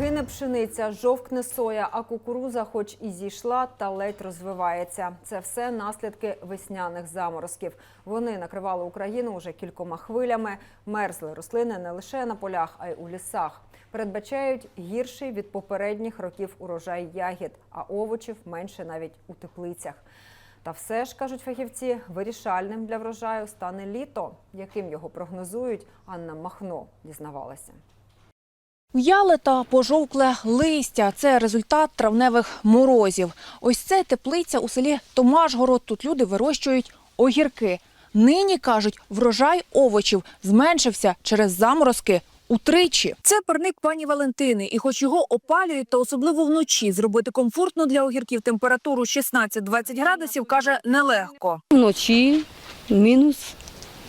Гине пшениця, жовкне соя, а кукуруза, хоч і зійшла, та ледь розвивається. Це все наслідки весняних заморозків. Вони накривали Україну уже кількома хвилями. Мерзли рослини не лише на полях, а й у лісах. Передбачають гірший від попередніх років урожай ягід, а овочів менше навіть у теплицях. Та все ж кажуть фахівці, вирішальним для врожаю стане літо, яким його прогнозують. Анна Махно дізнавалася. В'яле та пожовкле листя – це результат травневих морозів. Ось це теплиця у селі Томашгород. Тут люди вирощують огірки. Нині, кажуть, врожай овочів зменшився через заморозки утричі. Це парник пані Валентини. І хоч його опалюють, то особливо вночі зробити комфортно для огірків температуру 16-20 градусів, каже, нелегко. Вночі мінус,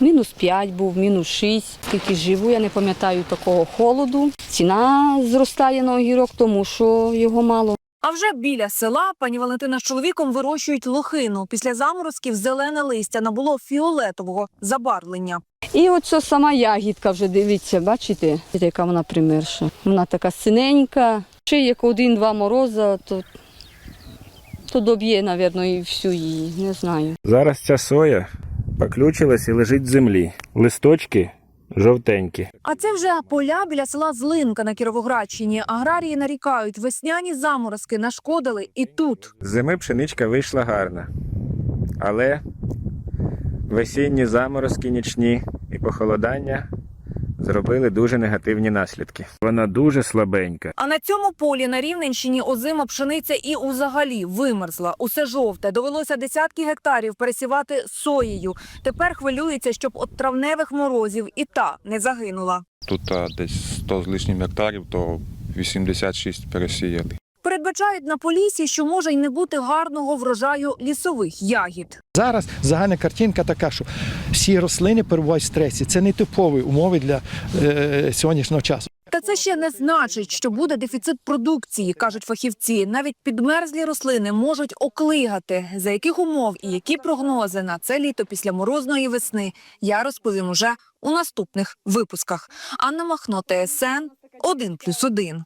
мінус 5 був, мінус 6. Тільки живу, я не пам'ятаю такого холоду. Ціна зростає на огірок, тому що його мало. А вже біля села пані Валентина з чоловіком вирощують лохину. Після заморозків зелене листя набуло фіолетового забарвлення. І оце сама ягідка вже дивіться, бачите, яка вона примерша. Вона така синенька. Ще як один-два мороза, то, то доб'є, мабуть, і всю її, не знаю. Зараз ця соя поключилась і лежить в землі. Листочки жовтенькі. А це вже поля біля села Злинка на Кіровоградщині. Аграрії нарікають, весняні заморозки нашкодили і тут. З зими пшеничка вийшла гарна. Але весінні заморозки нічні і похолодання зробили дуже негативні наслідки. Вона дуже слабенька. А на цьому полі на Рівненщині озима пшениця і узагалі вимерзла. Усе жовте. Довелося десятки гектарів пересівати соєю. Тепер хвилюється, щоб от травневих морозів і та не загинула. Тут а, десь 100 з лишнім гектарів, то 86 пересіяли. Передбачають на полісі, що може й не бути гарного врожаю лісових ягід. Зараз загальна картинка така, що всі рослини перебувають в стресі. Це не типові умови для е, сьогоднішнього часу. Та це ще не значить, що буде дефіцит продукції, кажуть фахівці. Навіть підмерзлі рослини можуть оклигати. За яких умов і які прогнози на це літо після морозної весни я розповім уже у наступних випусках. Анна Махно, ТСН 1+,1.